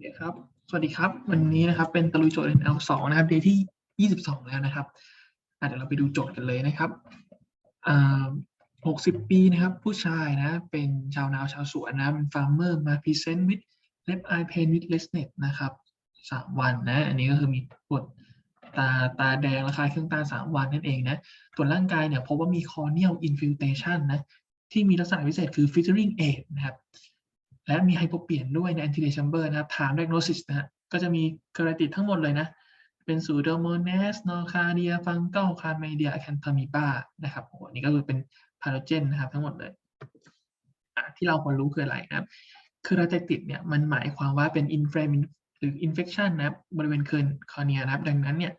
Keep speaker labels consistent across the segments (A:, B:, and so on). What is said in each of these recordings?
A: เดี๋ยครับ สวัสดีครับ วันนี้นะครับเป็นตะลุยโจทย์ L 2นะครับเดย์ที่ 22 แล้วนะครับเดี๋ยวเราไปดูโจทย์กันเลยนะครับ60 ปีนะครับ ผู้ชายนะ เป็นชาวนาชาวสวนนะ เป็นฟาร์มเมอร์มาพรีเซนต์ with left eye pain with lessness นะครับสามวันนะ อันนี้ก็คือมีปวดตาตาแดงระคายเครื่องตาสามวันนั่นเองนะตรวจร่างกายเนี่ยพบว่ามี corneal infiltration นะที่มีลักษณะพิเศษคือ filtering aid นะครับ และมีไฮโปเปียนด้วยใน anterior chamber นะครับ time diagnosis นะฮะก็จะมีเคราติดทั้งหมดเลยนะ เป็น pseudomonas nocardia fungal chlamydia acanthamoeba นะครับโอ้โหนนี้ก็คือเป็น pathogen นะครับทั้งหมดเลย ที่เราควรรู้คืออะไรนะครับเคราติดเนี่ยมันหมายความว่าเป็น inflamm หรือ infection นะครับบริเวณเคิร์นคอเนียนะครับ ดังนั้นเนี่ย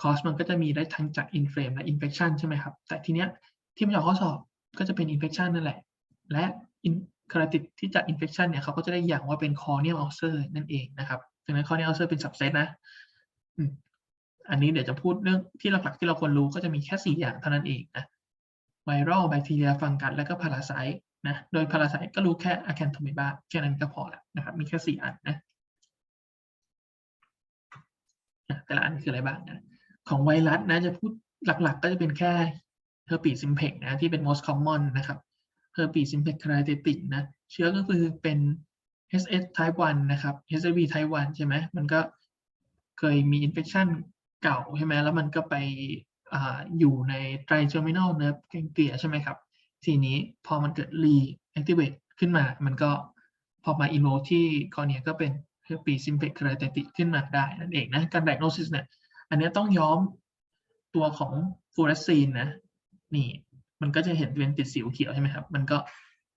A: cause มันก็จะมีได้ทั้งจาก inflame และ infection ใช่ไหมครับ แต่ทีเนี้ยที่มันออกข้อสอบก็จะเป็น infection นั่นแหละ และ คาราติดที่จาก infection เนี่ยเขาก็จะได้อย่างว่าเป็น corneal ulcer นั่นเองนะครับดังนั้น corneal ulcer เป็น subset นะอันนี้เดี๋ยวจะพูดเรื่องที่หลักๆที่เราควรรู้ก็จะมีแค่สี่อย่างเท่านั้นเองนะ viral bacteria fungus แล้วก็ parasite นะโดย parasite ก็รู้แค่ acanthamoeba แค่นั้นก็พอแล้วนะครับมีแค่สี่อันนะแต่ละอันคืออะไรบ้างนะของไวรัสนะจะพูดหลักๆ ก็จะเป็นแค่ herpes simplex นะที่เป็น most common นะครับ herpes simplex keratitis นะ เชื้อก็คือเป็น HS type 1 นะครับ HSV type 1 ใช่ไหมมันก็เคยมี infection เก่าใช่ไหมแล้วมันก็ไปออยู่ใน trigeminal nerve ganglia ใช่ไหมครับ ทีนี้พอมันเกิด reactivate ขึ้นมา มันก็พอมา involve ที่ cornea ก็เป็น herpes simplex keratitis ขึ้นมาได้นั่นเองนะ การ diagnosis เนี่ย อันนี้ต้องย้อมตัวของฟลูออเรสซีนนะ นี่ มันก็จะเห็นเป็นติดสิวเขียวใช่ไหมครับ มันก็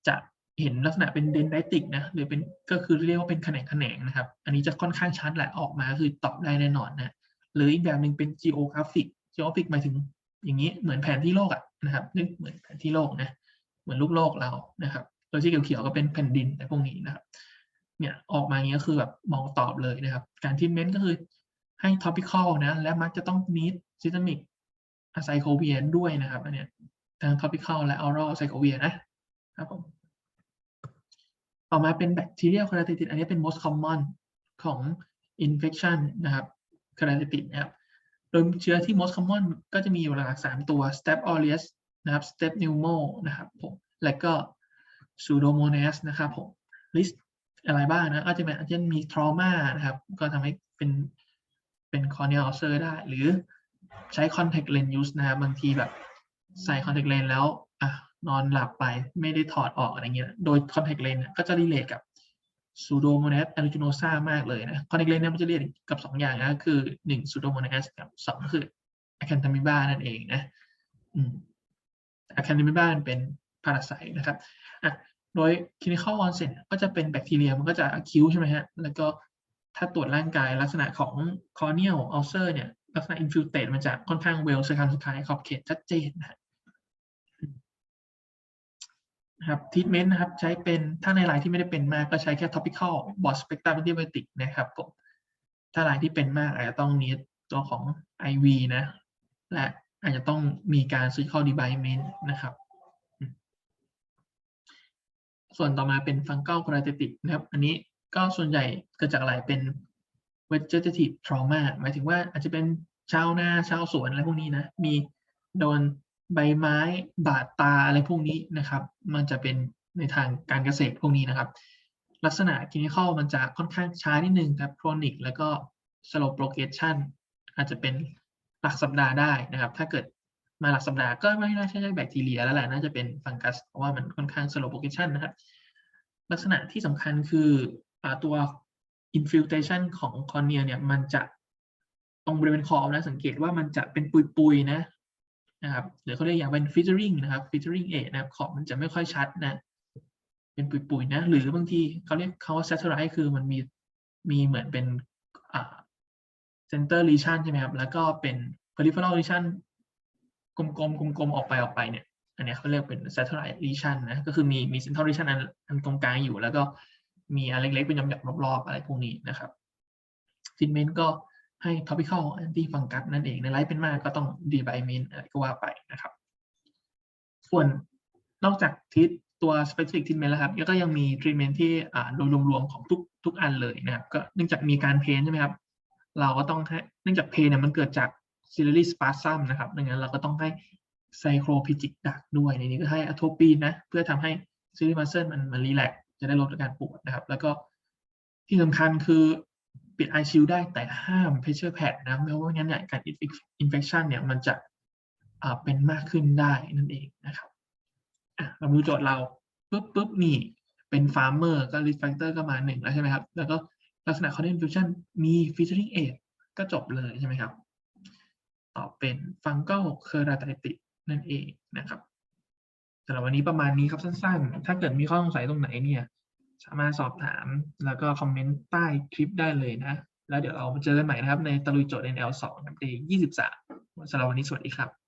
A: จะเห็นลักษณะเป็นเดนไดติกนะหรือเป็นก็คือเรียกว่าเป็นแขนงแขนงนะครับ อันนี้จะค่อนข้างชัดแหละออกมาคือตอบได้แน่นอนนะหรืออีกแบบหนึ่งเป็น geographic geographic หมายถึงอย่างนี้เหมือนแผนที่โลกอะนะครับนึกเหมือนแผนที่โลกนะเหมือนลูกโลกเรานะครับโดยที่เขียวๆก็เป็นแผ่นดินอะไรพวกนี้นะครับเนี่ยออกมาอย่างนี้ก็คือแบบมองตอบเลยนะครับ การที่เม้นก็คือให้ topical นะและมักจะต้อง need systemic อะไซโคเวียด้วยนะครับอันเนี้ย ทั้ง topical และ oral ไซโคเวียนะครับผมต่อมาเป็น bacterial keratitis อันนี้เป็น most common ของ infection นะครับ keratitis นะครับโดยเชื้อที่ most common ก็จะมีอยู่หลักๆสามตัว staph aureus นะครับ staph pneumo นะครับผมและก็ pseudomonas นะครับผม list อะไรบ้างนะก็จะเป็นอาจจะมี trauma นะครับ ก็ทำให้เป็นเป็น corneal ulcer ได้ หรือใช้ contact lens use นะครับบางทีแบบ ใส่ contact lens แล้วอะนอนหลับไปไม่ได้ถอดออกอะไรเงี้ย โดย contact lens ก็จะรีเลทกับ pseudomonas aeruginosa มากเลยนะ contact lens เนี่ยมันจะเรียกกับ 2 อย่างนะคือ1 pseudomonas กับ2คือ acanthamoeba นั่นเองนะอืม acanthamoeba เป็น parasite นะครับอะโดย clinical onset ก็จะเป็นแบคทีเรียมันก็จะ acute ใช่ไหมฮะ แล้วก็ถ้าตรวจร่างกายลักษณะของ corneal ulcer เนี่ย ลักษณะ infiltrate มันจะค่อนข้าง well circumscribed ขอบเขตชัดเจนนะ นะครับ treatment นะครับใช้เป็นถ้าในรายที่ไม่ได้เป็นมากก็ใช้แค่ topical broad spectrum antibiotic นะครับผมถ้ารายที่เป็นมากอาจจะต้องมีตัวของ IV นะ และอาจจะต้องมีการ surgical debridement นะครับ ส่วนต่อมาเป็น fungal keratitis นะครับ อันนี้ก็ส่วนใหญ่เกิดจากอะไรเป็น vegetative trauma หมายถึงว่าอาจจะเป็นชาวนาชาวสวนอะไรพวกนี้นะ มีโดน ใบไม้บาดตาอะไรพวกนี้นะครับ มันจะเป็นในทางการเกษตรพวกนี้นะครับ ลักษณะ clinical มันจะค่อนข้างช้านิดนึงครับ chronic แล้วก็ slow progression อาจจะเป็นหลักสัปดาห์ได้นะครับ ถ้าเกิดมาหลักสัปดาห์ก็ไม่น่าใช่แบคทีเรียแล้วแหละน่าจะเป็นฟังกัสเพราะว่ามันค่อนข้าง slow progression นะครับ ลักษณะที่สำคัญคือตัว infiltration ของ cornea เนี่ยมันจะตรงบริเวณขอบนะสังเกตว่ามันจะเป็นปุยๆนะ นะครับหรือเขาเรียกอย่างเป็น filtering นะครับ filtering a นะครับขอบมันจะไม่ค่อยชัดนะเป็นปุ๋ยๆนะหรือบางทีเขาเรียกเขาว่า satellite คือมันมีมีเหมือนเป็นอ่า center lesion ใช่ไหมครับแล้วก็เป็น peripheral lesion กลมๆกลมๆออกไปออกไปเนี่ยอันนี้เขาเรียกเป็น satellite lesion นะก็คือมีมี central lesion อันอันตรงกลางอยู่ แล้วก็มีอันเล็กๆเป็นหย่อมๆรอบๆอะไรพวกนี้นะครับ treatment ก็ ให้ topical anti fungus นั่นเองในไลฟ์เป็นมากก็ต้อง debridement อะไรก็ว่าไปนะครับ ส่วนนอกจากทิศตัว specific treatment แล้วครับก็ยังมี treatment ที่โดยรวมๆของทุกทุกอันเลยนะครับ ก็เนื่องจากมีการเพนใช่ไหมครับ เราก็ต้องให้เนื่องจากเพนเนี่ยมันเกิดจาก ciliary spasm นะครับดังนั้นเราก็ต้องให้ไซโครพิจิกดักด้วยในนี้ก็ให้อะโทปีนนะ เพื่อทำให้ ciliary muscle มันมันรีแลกจะได้ลดอาการปวดนะครับ แล้วก็ที่สำคัญคือ ปิด eye shield ได้แต่ห้าม pressure pad นะไม่ว่างั้นเนี่ยการ infection เนี่ยมันจะเป็นมากขึ้นได้นั่นเองนะครับอะเรามาดูโจทย์เราปุ๊บปุ๊บนี่เป็น farmer ก็ risk factor ก็มาหนึ่งแล้วใช่ไหมครับ แล้วก็ลักษณะ corneal infusion มี featuring aid ก็จบเลยใช่ไหมครับตอบเป็น fungal keratitis นั่นเองนะครับสำหรับวันนี้ประมาณนี้ครับสั้นๆ ถ้าเกิดมีข้อสงสัยตรงไหนเนี่ย สามารถสอบถามแล้วก็คอมเมนต์ใต้คลิปได้เลยนะ แล้วเดี๋ยวเราเจอกันใหม่นะครับในตะลุยโจทย์ NL2 ในปี23สำหรับวันนี้สวัสดีครับ